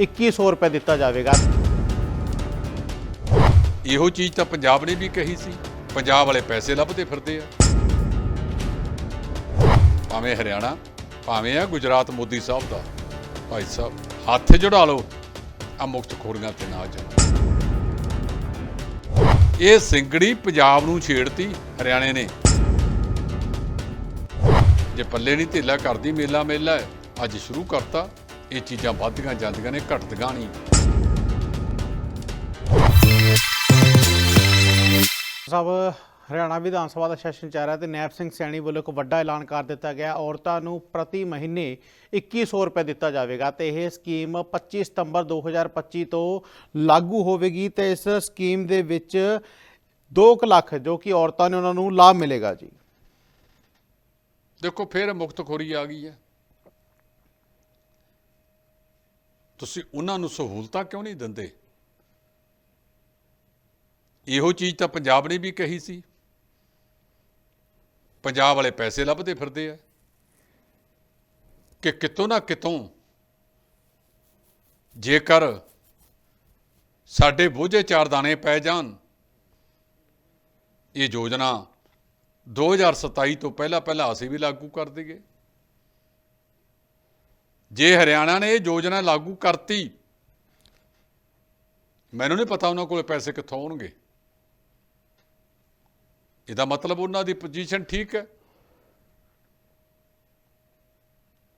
2100 ਰੁਪਏ ਦਿੱਤਾ ਜਾਵੇਗਾ। ਇਹੋ ਚੀਜ਼ ਤਾਂ ਪੰਜਾਬ ਨੇ ਵੀ ਕਹੀ ਸੀ, ਪੰਜਾਬ ਵਾਲੇ ਪੈਸੇ ਲੱਭਦੇ ਫਿਰਦੇ ਆ। ਭਾਵੇਂ ਹਰਿਆਣਾ, ਭਾਵੇਂ ਆ ਗੁਜਰਾਤ ਮੋਦੀ ਸਾਹਿਬ ਦਾ। ਭਾਈ ਸਾਹਿਬ, ਹੱਥ ਜੁੜਾ ਲਓ, ਆ ਮੁਕਤ ਖੋਰੀਆਂ ਤੇ ਨਾ ਜਾਓ। ਇਹ ਸਿੰਗੜੀ ਪੰਜਾਬ ਨੂੰ ਛੇੜਤੀ ਹਰਿਆਣੇ ਨੇ। ਜੇ ਪੱਲੇ ਨਹੀਂ ਢਿੱਲਾ ਕਰਦੀ, ਮੇਲਾ ਮੇਲਾ ਅੱਜ ਸ਼ੁਰੂ ਕਰਤਾ। ਇਹ ਚੀਜ਼ਾਂ ਵੱਧਦੀਆਂ ਜਾਂਦੀਆਂ ਨੇ ਘਟਦੀਆਂ ਨਹੀਂ। ਸਭ ਹਰਿਆਣਾ ਵਿਧਾਨ ਸਭਾ ਦਾ ਸੈਸ਼ਨ ਚੱਲ ਰਿਹਾ ਤੇ ਨੈਬ ਸਿੰਘ ਸੈਣੀ ਵੱਲੋਂ ਇੱਕ ਵੱਡਾ ਐਲਾਨ ਕਰ ਦਿੱਤਾ ਗਿਆ। ਔਰਤਾਂ ਨੂੰ ਪ੍ਰਤੀ ਮਹੀਨੇ 2100 ਰੁਪਏ ਦਿੱਤਾ ਜਾਵੇਗਾ ਤੇ ਇਹ ਸਕੀਮ 25 ਸਤੰਬਰ 2025 ਤੋਂ ਲਾਗੂ ਹੋਵੇਗੀ ਤੇ ਇਸ ਸਕੀਮ ਦੇ ਵਿੱਚ 2 ਲੱਖ ਜੋ ਕਿ ਔਰਤਾਂ ਨੇ ਉਹਨਾਂ ਨੂੰ ਲਾਭ ਮਿਲੇਗਾ ਜੀ। ਦੇਖੋ ਫਿਰ ਮੁਕਤਖੋਰੀ ਆ ਗਈ ਹੈ। ਤੁਸੀਂ ਉਹਨਾਂ ਨੂੰ ਸਹੂਲਤਾਂ ਕਿਉਂ ਨਹੀਂ ਦਿੰਦੇ? ਇਹੋ ਚੀਜ਼ ਤਾਂ ਪੰਜਾਬ ਨੇ ਵੀ ਕਹੀ ਸੀ। ਪੰਜਾਬ ਵਾਲੇ ਪੈਸੇ ਲੱਭਦੇ ਫਿਰਦੇ ਆ। ਕਿ ਕਿਤੋਂ ਨਾ ਕਿਤੋਂ ਜੇਕਰ ਸਾਡੇ ਬੋਝੇ ਚਾਰ ਦਾਣੇ ਪੈ ਜਾਣ, ਇਹ ਯੋਜਨਾ 2027 ਤੋਂ ਪਹਿਲਾਂ ਪਹਿਲਾਂ ਅਸੀਂ ਵੀ ਲਾਗੂ ਕਰ ਦਈਏ। ਜੇ ਹਰਿਆਣਾ ਨੇ ਇਹ ਯੋਜਨਾ ਲਾਗੂ ਕਰਤੀ, ਮੈਨੂੰ ਨਹੀਂ ਪਤਾ ਉਹਨਾਂ ਕੋਲ ਪੈਸੇ ਕਿੱਥੋਂ ਆਉਣਗੇ। ਇਹਦਾ ਮਤਲਬ ਉਹਨਾਂ ਦੀ ਪੋਜੀਸ਼ਨ ਠੀਕ ਹੈ।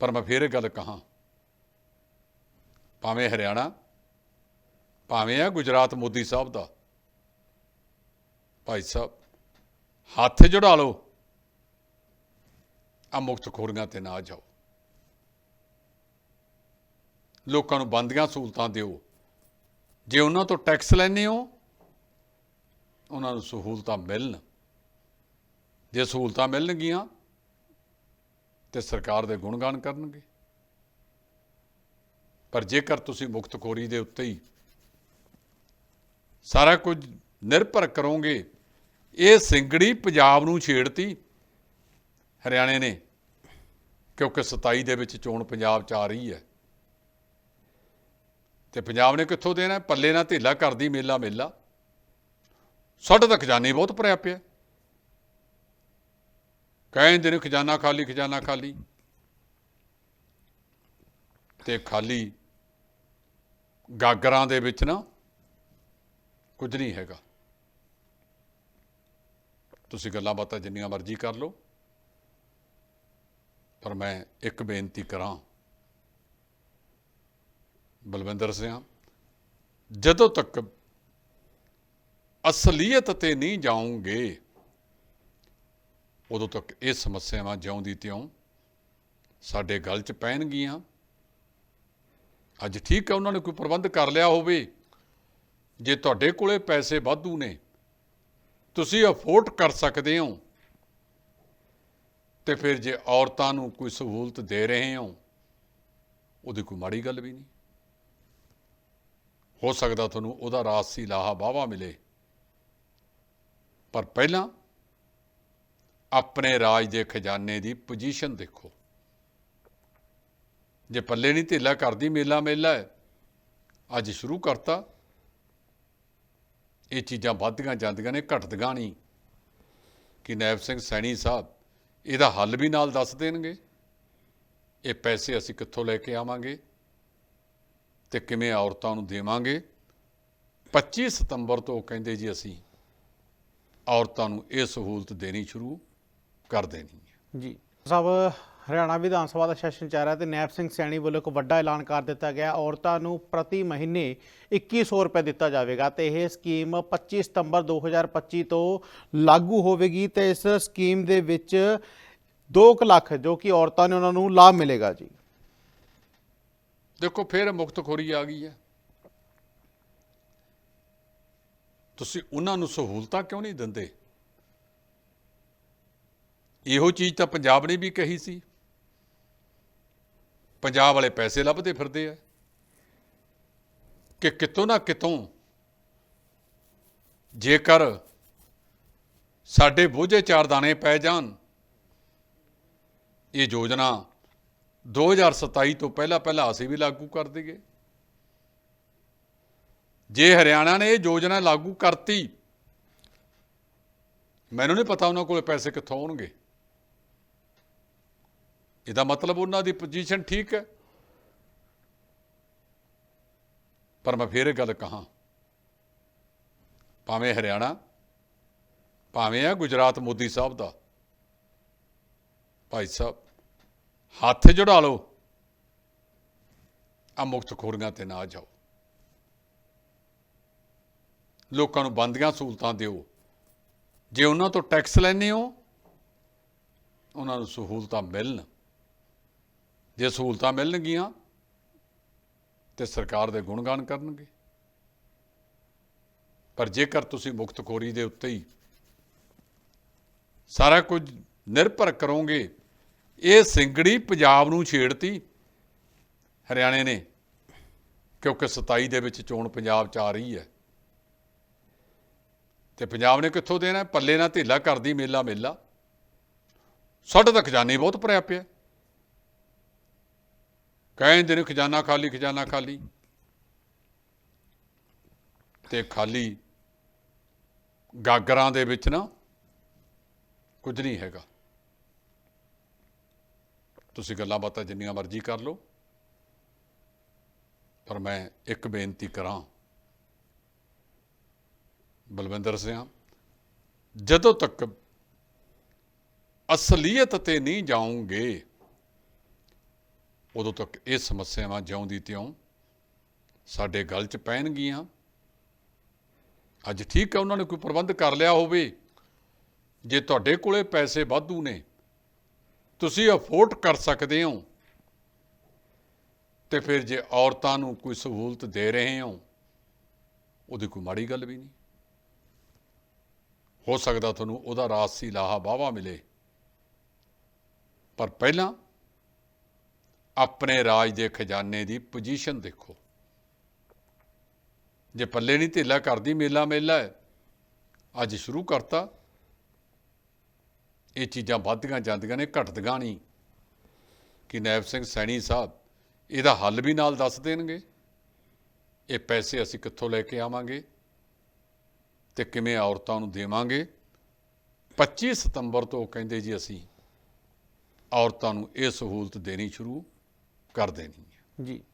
ਪਰ ਮੈਂ ਫੇਰ ਇਹ ਗੱਲ ਕਹਾਂ, ਭਾਵੇਂ ਹਰਿਆਣਾ, ਭਾਵੇਂ ਆ ਗੁਜਰਾਤ ਮੋਦੀ ਸਾਹਿਬ ਦਾ, ਭਾਈ ਸਾਹਿਬ, ਹੱਥ ਜੁੜਾ ਲਓ ਆ ਮੁਕਤ ਖੋਰੀਆਂ ਤੇ ਨਾ ਜਾਓ। ਲੋਕਾਂ ਨੂੰ ਬੰਦੀਆਂ ਸਹੂਲਤਾਂ ਦਿਓ। ਜੇ ਉਹਨਾਂ ਤੋਂ ਟੈਕਸ ਲੈਣੇ ਹੋ, ਉਹਨਾਂ ਨੂੰ ਸਹੂਲਤਾਂ ਮਿਲਣ। ਜੇ ਸਹੂਲਤਾਂ ਮਿਲਣਗੀਆਂ, ਤੇ ਸਰਕਾਰ ਦੇ ਗੁਣਗਾਨ ਕਰਨਗੇ। ਪਰ ਜੇਕਰ ਤੁਸੀਂ ਮੁਕਤਖੋਰੀ ਦੇ ਉੱਤੇ ਹੀ ਸਾਰਾ ਕੁਝ ਨਿਰਭਰ ਕਰੋਗੇ, ਇਹ ਸਿੰਗੜੀ ਪੰਜਾਬ ਨੂੰ ਛੇੜਤੀ ਹਰਿਆਣੇ ਨੇ, ਕਿਉਂਕਿ 27 ਦੇ ਵਿੱਚ ਚੋਣ ਪੰਜਾਬ ਚ ਆ ਰਹੀ ਹੈ। ਤੇ ਪੰਜਾਬ ਨੇ ਕਿੱਥੋਂ ਦੇਣਾ? ਪੱਲੇ ਨਾਲ ਢਿੱਲਾ ਕਰਦੀ ਮੇਲਾ ਮੇਲਾ। ਸਾਡੇ ਤਾਂ ਖਜ਼ਾਨੇ ਬਹੁਤ ਭਰਿਆ ਪਿਆ। ਕਹਿੰਦੇ ਨੇ ਖਜ਼ਾਨਾ ਖਾਲੀ ਖਜ਼ਾਨਾ ਖਾਲੀ। ਤੇ ਖਾਲੀ ਗਾਗਰਾਂ ਦੇ ਵਿੱਚ ਨਾ ਕੁਝ ਨਹੀਂ ਹੈਗਾ। ਤੁਸੀਂ ਗੱਲਾਂ ਬਾਤਾਂ ਜਿੰਨੀਆਂ ਮਰਜ਼ੀ ਕਰ ਲਓ। ਪਰ ਮੈਂ ਇੱਕ ਬੇਨਤੀ ਕਰਾਂ ਬਲਵਿੰਦਰ ਸਿੰਘ ਜਦੋਂ ਤੱਕ ਅਸਲੀਅਤ ਤੇ ਨਹੀਂ ਜਾਉਂਗੇ ਉਦੋਂ ਤੱਕ ਇਹ ਸਮੱਸਿਆਵਾਂ ਜਿਉਂਦੀ ਤਿਉਂ ਸਾਡੇ ਗਲ 'ਚ ਪੈਣਗੀਆਂ। ਅੱਜ ਠੀਕ ਹੈ ਉਹਨਾਂ ਨੇ ਕੋਈ ਪ੍ਰਬੰਧ ਕਰ ਲਿਆ ਹੋਵੇ, ਜੇ ਤੁਹਾਡੇ ਕੋਲੇ ਪੈਸੇ ਵਾਧੂ ਨੇ, ਤੁਸੀਂ ਅਫੋਰਡ ਕਰ ਸਕਦੇ ਹੋ। ਤੇ ਫਿਰ ਜੇ ਔਰਤਾਂ ਨੂੰ ਕੋਈ ਸਹੂਲਤ ਦੇ ਰਹੇ ਹੋ, ਉਹਦੀ ਕੋਈ ਮਾੜੀ ਗੱਲ ਵੀ ਨਹੀਂ। ਹੋ ਸਕਦਾ ਤੁਹਾਨੂੰ ਉਹਦਾ ਰਾਸੀ ਲਾਹਾ ਵਾਹਵਾ ਮਿਲੇ। ਪਰ ਪਹਿਲਾਂ ਆਪਣੇ ਰਾਜ ਦੇ ਖਜ਼ਾਨੇ ਦੀ ਪੋਜੀਸ਼ਨ ਦੇਖੋ। ਜੇ ਪੱਲੇ ਨਹੀਂ ਢਿੱਲਾ ਕਰਦੀ, ਮੇਲਾ ਮੇਲਾ ਹੈ। ਅੱਜ ਸ਼ੁਰੂ ਕਰਤਾ। ਇਹ ਚੀਜ਼ਾਂ ਵੱਧਦੀਆਂ ਜਾਂਦੀਆਂ ਨੇ, ਘਟਦੀਆਂ ਨਹੀਂ। ਕਿ ਨੈਬ ਸਿੰਘ ਸੈਣੀ ਸਾਹਿਬ ਇਹਦਾ ਹੱਲ ਵੀ ਨਾਲ ਦੱਸ ਦੇਣਗੇ। ਇਹ ਪੈਸੇ ਅਸੀਂ ਕਿੱਥੋਂ ਲੈ ਕੇ ਆਵਾਂਗੇ? ਤੇ ਕਿਵੇਂ ਔਰਤਾਂ ਨੂੰ ਦੇਵਾਂਗੇ? 25 ਸਤੰਬਰ ਤੋਂ ਕਹਿੰਦੇ ਜੀ ਅਸੀਂ ਔਰਤਾਂ ਨੂੰ ਇਹ ਸਹੂਲਤ ਦੇਣੀ ਸ਼ੁਰੂ ਕਰ ਦੇਣੀ ਹੈ। ਜੀ। ਸਭ ਹਰਿਆਣਾ ਵਿਧਾਨ ਸਭਾ ਦਾ ਸੈਸ਼ਨ ਚੱਲ ਰਿਹਾ ਤੇ ਨੈਬ ਸਿੰਘ ਸੈਣੀ ਵੱਲੋਂ ਇੱਕ ਵੱਡਾ ਐਲਾਨ ਕਰ ਦਿੱਤਾ ਗਿਆ। ਔਰਤਾਂ ਨੂੰ ਪ੍ਰਤੀ ਮਹੀਨੇ 2100 ਰੁਪਏ ਦਿੱਤਾ ਜਾਵੇਗਾ ਤੇ ਇਹ ਸਕੀਮ 25 ਸਤੰਬਰ 2025 ਤੋਂ ਲਾਗੂ ਹੋਵੇਗੀ ਤੇ ਇਸ ਸਕੀਮ ਦੇ ਵਿੱਚ 2 ਲੱਖ ਜੋ ਕਿ ਔਰਤਾਂ ਨੇ ਉਹਨਾਂ ਨੂੰ ਲਾਭ ਮਿਲੇਗਾ ਜੀ। ਦੇਖੋ, ਫਿਰ ਮੁਕਤਖੋਰੀ ਆ ਗਈ ਹੈ। ਤੁਸੀਂ ਉਹਨਾਂ ਨੂੰ ਸਹੂਲਤਾਂ ਕਿਉਂ ਨਹੀਂ ਦਿੰਦੇ? ਇਹੋ ਚੀਜ਼ ਤਾਂ ਪੰਜਾਬ ਨੇ ਵੀ ਕਹੀ ਸੀ। ਪੰਜਾਬ ਵਾਲੇ ਪੈਸੇ ਲੱਭਦੇ ਫਿਰਦੇ ਆ। ਕਿ ਕਿਤੋਂ ਨਾ ਕਿਤੋਂ ਜੇਕਰ ਸਾਡੇ ਬੋਝੇ ਚਾਰ ਦਾਣੇ ਪੈ ਜਾਣ, ਇਹ ਯੋਜਨਾ 2027 ਤੋਂ ਪਹਿਲਾਂ ਪਹਿਲਾਂ ਅਸੀਂ ਵੀ ਲਾਗੂ ਕਰ ਦਈਏ। ਜੇ ਹਰਿਆਣਾ ਨੇ ਇਹ ਯੋਜਨਾ ਲਾਗੂ ਕਰਤੀ, ਮੈਨੂੰ ਨਹੀਂ ਪਤਾ ਉਹਨਾਂ ਕੋਲੇ ਪੈਸੇ ਕਿੱਥੋਂ ਆਉਣਗੇ। ਇਹਦਾ ਮਤਲਬ ਉਹਨਾਂ ਦੀ ਪੋਜੀਸ਼ਨ ਠੀਕ ਹੈ। ਪਰ ਮੈਂ ਫੇਰ ਇਹ ਗੱਲ ਕਹਾਂ, ਭਾਵੇਂ ਹਰਿਆਣਾ, ਭਾਵੇਂ ਆ ਗੁਜਰਾਤ ਮੋਦੀ ਸਾਹਿਬ ਦਾ, ਭਾਈ ਸਾਹਿਬ ਹੱਥ ਜੁੜਾ ਲਓ। ਆ ਮੁਕਤ ਖੋਰੀਆਂ ਤੇ ਨਾ ਜਾਓ। ਲੋਕਾਂ ਨੂੰ ਬੰਦੀਆਂ ਸਹੂਲਤਾਂ ਦਿਓ। ਜੇ ਉਹਨਾਂ ਤੋਂ ਟੈਕਸ ਲੈਣੇ ਹੋ, ਉਹਨਾਂ ਨੂੰ ਸਹੂਲਤਾਂ ਮਿਲਣ। ਜੇ ਸਹੂਲਤਾਂ ਮਿਲਣਗੀਆਂ, ਤੇ ਸਰਕਾਰ ਦੇ ਗੁਣਗਾਨ ਕਰਨਗੇ। ਪਰ ਜੇਕਰ ਤੁਸੀਂ ਮੁਕਤਖੋਰੀ ਦੇ ਉੱਤੇ ਹੀ ਸਾਰਾ ਕੁਝ ਨਿਰਭਰ ਕਰੋਗੇ ਇਹ ਸਿੰਗੜੀ ਪੰਜਾਬ ਨੂੰ ਛੇੜਤੀ। ਹਰਿਆਣੇ ਨੇ, ਕਿਉਂਕਿ 27 ਦੇ ਵਿੱਚ ਚੋਣ ਪੰਜਾਬ 'ਚ ਆ ਰਹੀ ਹੈ। ਤੇ ਪੰਜਾਬ ਨੇ ਕਿੱਥੋਂ ਦੇਣਾ? ਪੱਲੇ ਨਾਲ ਢਿੱਲਾ ਕਰਦੀ ਮੇਲਾ ਮੇਲਾ। ਸਾਡੇ ਤਾਂ ਖਜ਼ਾਨੇ ਬਹੁਤ ਭਰਿਆ ਪਿਆ। ਕਹਿੰਦੇ ਨੇ ਖਜ਼ਾਨਾ ਖਾਲੀ ਖਜ਼ਾਨਾ ਖਾਲੀ। ਤੇ ਖਾਲੀ ਗਾਗਰਾਂ ਦੇ ਵਿੱਚ ਨਾ ਕੁਝ ਨਹੀਂ ਹੈਗਾ। ਤੁਸੀਂ ਗੱਲਾਂ ਬਾਤਾਂ ਜਿੰਨੀਆਂ ਮਰਜ਼ੀ ਕਰ ਲਓ, ਪਰ ਮੈਂ ਇੱਕ ਬੇਨਤੀ ਕਰਾਂ, ਬਲਵਿੰਦਰ ਸਿੰਘ ਜਦੋਂ ਤੱਕ ਅਸਲੀਅਤ ਤੇ ਨਹੀਂ ਜਾਓਗੇ, ਉਦੋਂ ਤੱਕ ਇਹ ਸਮੱਸਿਆਵਾਂ ਜਿਉਂਦੀ ਤਿਉਂ ਸਾਡੇ ਗਲ 'ਚ ਪੈਣਗੀਆਂ। ਅੱਜ ਠੀਕ ਹੈ ਉਹਨਾਂ ਨੇ ਕੋਈ ਪ੍ਰਬੰਧ ਕਰ ਲਿਆ ਹੋਵੇ, ਜੇ ਤੁਹਾਡੇ ਕੋਲੇ ਪੈਸੇ ਵਾਧੂ ਨੇ ਤੁਸੀਂ ਅਫੋਰਡ ਕਰ ਸਕਦੇ ਹੋ। ਤੇ ਫਿਰ ਜੇ ਔਰਤਾਂ ਨੂੰ ਕੋਈ ਸਹੂਲਤ ਦੇ ਰਹੇ ਹੋ, ਉਹਦੀ ਕੋਈ ਮਾੜੀ ਗੱਲ ਵੀ ਨਹੀਂ। ਹੋ ਸਕਦਾ ਤੁਹਾਨੂੰ ਉਹਦਾ ਰਾਸੀ ਲਾਹਾ ਵਾਵਾ ਮਿਲੇ। ਪਰ ਪਹਿਲਾਂ ਆਪਣੇ ਰਾਜ ਦੇ ਖਜ਼ਾਨੇ ਦੀ ਪੋਜੀਸ਼ਨ ਦੇਖੋ। ਜੇ ਪੱਲੇ ਨਹੀਂ ਢਿੱਲਾ ਕਰਦੀ ਮੇਲਾ ਮੇਲਾ ਹੈ। ਅੱਜ ਸ਼ੁਰੂ ਕਰਤਾ। ਇਹ ਚੀਜ਼ਾਂ ਵੱਧਦੀਆਂ ਜਾਂਦੀਆਂ ਨੇ ਘਟਦੀਆਂ ਨਹੀਂ। ਕਿ ਨੈਬ ਸਿੰਘ ਸੈਣੀ ਸਾਹਿਬ ਇਹਦਾ ਹੱਲ ਵੀ ਨਾਲ ਦੱਸ ਦੇਣਗੇ। ਇਹ ਪੈਸੇ ਅਸੀਂ ਕਿੱਥੋਂ ਲੈ ਕੇ ਆਵਾਂਗੇ ਤੇ ਕਿਵੇਂ ਔਰਤਾਂ ਨੂੰ ਦੇਵਾਂਗੇ? 25 ਸਤੰਬਰ ਤੋਂ ਕਹਿੰਦੇ ਜੀ ਅਸੀਂ ਔਰਤਾਂ ਨੂੰ ਇਹ ਸਹੂਲਤ ਦੇਣੀ ਸ਼ੁਰੂ ਕਰ ਦੇਣੀ ਹੈ। ਜੀ।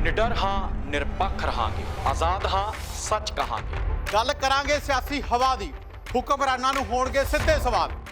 ਨਿਡਰ ਹਾਂ ਨਿਰਪੱਖ ਰਹਾਂਗੇ। ਆਜ਼ਾਦ ਹਾਂ ਸੱਚ ਕਹਾਂਗੇ। ਗੱਲ ਕਰਾਂਗੇ ਸਿਆਸੀ ਹਵਾ ਦੀ। ਹੁਕਮਰਾਨਾਂ ਨੂੰ ਹੋਣਗੇ ਸਿੱਧੇ ਸਵਾਲ।